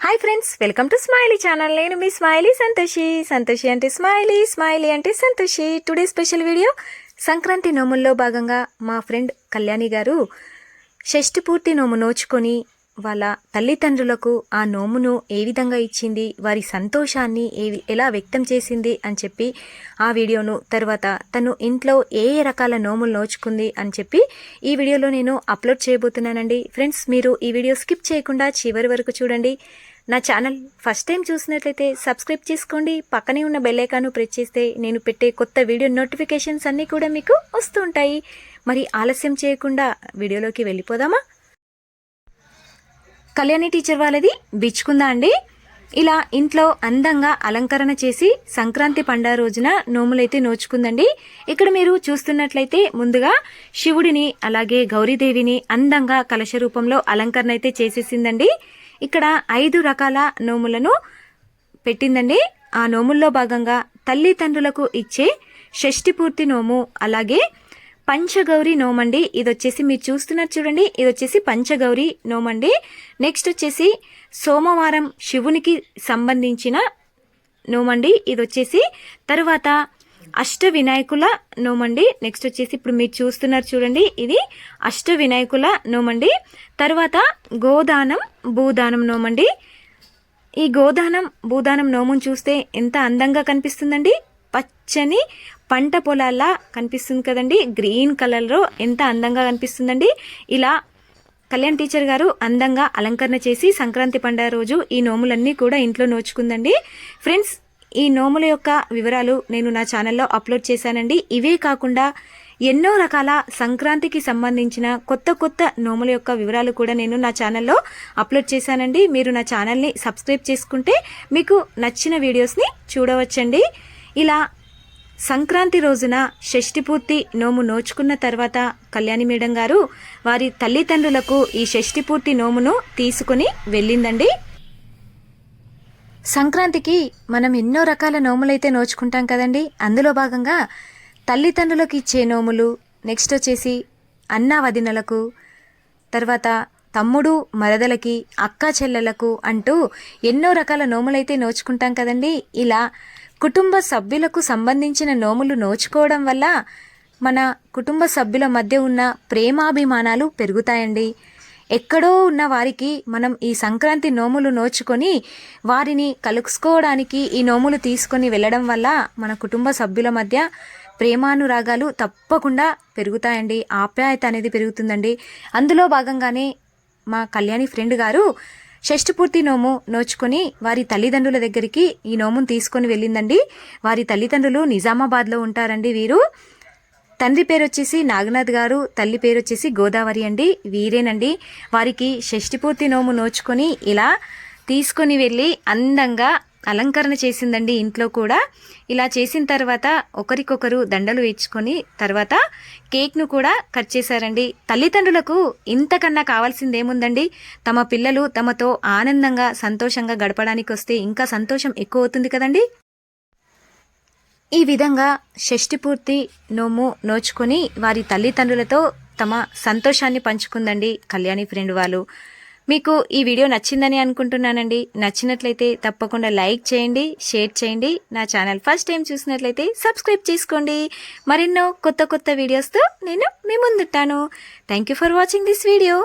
Hi friends welcome to smiley channel నేను మీ smiley Santoshi Santoshi అంటే స్మైలీ స్మైలీ అంటే Santoshi today special video Sankranti నోముల్లో భాగంగా మా ఫ్రెండ్ కళ్యాణి గారు షష్టి పూర్తి నోము నోచుకొని వాళ్ళ తల్లిదండ్రులకు ఆ నోమును ఏ విధంగా ఇచ్చింది వారి సంతోషాన్ని ఏ ఎలా వ్యక్తం చేసింది అని చెప్పి ఆ వీడియోను తర్వాత తను ఇంట్లో ఏ ఏ రకాల నోములు నోచుకుంది అని చెప్పి ఈ వీడియోలో నేను అప్లోడ్ చేయబోతున్నానండి. ఫ్రెండ్స్ మీరు ఈ వీడియో స్కిప్ చేయకుండా చివరి వరకు చూడండి. నా ఛానల్ ఫస్ట్ టైం చూసినట్లయితే సబ్స్క్రైబ్ చేసుకోండి. పక్కనే ఉన్న బెల్లైకాను ప్రెస్ చేస్తే నేను పెట్టే కొత్త వీడియో నోటిఫికేషన్స్ అన్నీ కూడా మీకు వస్తూ ఉంటాయి. మరి ఆలస్యం చేయకుండా వీడియోలోకి వెళ్ళిపోదామా? కళ్యాణి టీచర్ వాళ్ళది బిచ్చుకుందా అండి? ఇలా ఇంట్లో అందంగా అలంకరణ చేసి సంక్రాంతి పండుగ రోజున నోములైతే నోచుకుందండి. ఇక్కడ మీరు చూస్తున్నట్లయితే ముందుగా శివుడిని అలాగే గౌరీదేవిని అందంగా కలశ రూపంలో అలంకరణ అయితే చేసేసిందండి. ఇక్కడ ఐదు రకాల నోములను పెట్టిందండి. ఆ నోముల్లో భాగంగా తల్లిదండ్రులకు ఇచ్చే షష్టి పూర్తి నోము అలాగే పంచగౌరి నోమండి. ఇది వచ్చేసి మీరు చూస్తున్నారు చూడండి. ఇది వచ్చేసి పంచగౌరి నోమండి. నెక్స్ట్ వచ్చేసి సోమవారం శివునికి సంబంధించిన నోమండి. ఇది వచ్చేసి తరువాత అష్ట వినాయకుల నోమండి. నెక్స్ట్ వచ్చేసి ఇప్పుడు మీరు చూస్తున్నారు చూడండి. ఇది అష్ట వినాయకుల నోమండి. తర్వాత గోదానం భూదానం నోమండి. ఈ గోదానం భూదానం నోమును చూస్తే ఎంత అందంగా కనిపిస్తుందండి. పచ్చని పంట పొలాల్లా కనిపిస్తుంది కదండి. గ్రీన్ కలర్లో ఎంత అందంగా కనిపిస్తుందండి. ఇలా కళ్యాణ్ టీచర్ గారు అందంగా అలంకరణ చేసి సంక్రాంతి పండుగ రోజు ఈ నోములన్నీ కూడా ఇంట్లో నోచుకుందండి. ఫ్రెండ్స్ ఈ నోముల యొక్క వివరాలు నేను నా ఛానల్లో అప్లోడ్ చేశానండి. ఇవే కాకుండా ఎన్నో రకాల సంక్రాంతికి సంబంధించిన కొత్త కొత్త నోముల యొక్క వివరాలు కూడా నేను నా ఛానల్లో అప్లోడ్ చేశానండి. మీరు నా ఛానల్ని సబ్స్క్రైబ్ చేసుకుంటే మీకు నచ్చిన వీడియోస్ని చూడవచ్చండి. ఇలా సంక్రాంతి రోజున షష్టిపూర్తి నోము నోచుకున్న తర్వాత కళ్యాణి మేడం గారు వారి తల్లిదండ్రులకు ఈ షష్టిపూర్తి నోమును తీసుకుని వెళ్ళిందండి. సంక్రాంతికి మనం ఎన్నో రకాల నోములైతే నోచుకుంటాం కదండి. అందులో భాగంగా తల్లిదండ్రులకు ఇచ్చే నోములు నెక్స్ట్ వచ్చేసి అన్నా వదినలకు తర్వాత తమ్ముడు మరదలకి అక్క చెల్లెలకు అంటూ ఎన్నో రకాల నోములైతే నోచుకుంటాం కదండి. ఇలా కుటుంబ సభ్యులకు సంబంధించిన నోములు నోచుకోవడం వల్ల మన కుటుంబ సభ్యుల మధ్య ఉన్న ప్రేమాభిమానాలు పెరుగుతాయండి. ఎక్కడో ఉన్న వారికి మనం ఈ సంక్రాంతి నోములు నోచుకొని వారిని కలుసుకోవడానికి ఈ నోములు తీసుకొని వెళ్ళడం వల్ల మన కుటుంబ సభ్యుల మధ్య ప్రేమానురాగాలు తప్పకుండా పెరుగుతాయండి. ఆప్యాయత అనేది పెరుగుతుందండి. అందులో భాగంగానే మా కళ్యాణి ఫ్రెండ్ గారు షష్ఠపూర్తి నోము నోచుకొని వారి తల్లిదండ్రుల దగ్గరికి ఈ నోమును తీసుకొని వెళ్ళిందండి. వారి తల్లిదండ్రులు నిజామాబాద్లో ఉంటారండి వీరు. తండ్రి పేరు వచ్చేసి నాగనాథ్ గారు తల్లి పేరు వచ్చేసి గోదావరి అండి వీరేనండి. వారికి షష్ఠిపూర్తి నోము నోచుకొని ఇలా తీసుకొని వెళ్ళి అందంగా అలంకరణ చేసిందండి ఇంట్లో కూడా. ఇలా చేసిన తర్వాత ఒకరికొకరు దండలు ఇచ్చుకొని తర్వాత కేక్ను కూడా కట్ చేశారండి. తల్లిదండ్రులకు ఇంతకన్నా కావాల్సింది ఏముందండి తమ పిల్లలు తమతో ఆనందంగా సంతోషంగా గడపడానికి వస్తే ఇంకా సంతోషం ఎక్కువ అవుతుంది కదండి? ఈ విధంగా షష్ఠిపూర్తి నోము నోచుకొని వారి తల్లిదండ్రులతో తమ సంతోషాన్ని పంచుకుందండి కళ్యాణి ఫ్రెండ్ వాళ్ళు. మీకు ఈ వీడియో నచ్చిందని అనుకుంటున్నానండి. నచ్చినట్లయితే తప్పకుండా లైక్ చేయండి షేర్ చేయండి. నా ఛానల్ ఫస్ట్ టైం చూసినట్లయితే సబ్స్క్రైబ్ చేసుకోండి. మరెన్నో కొత్త కొత్త వీడియోస్తో నేను మీ ముందుంటాను. Thank you for watching this video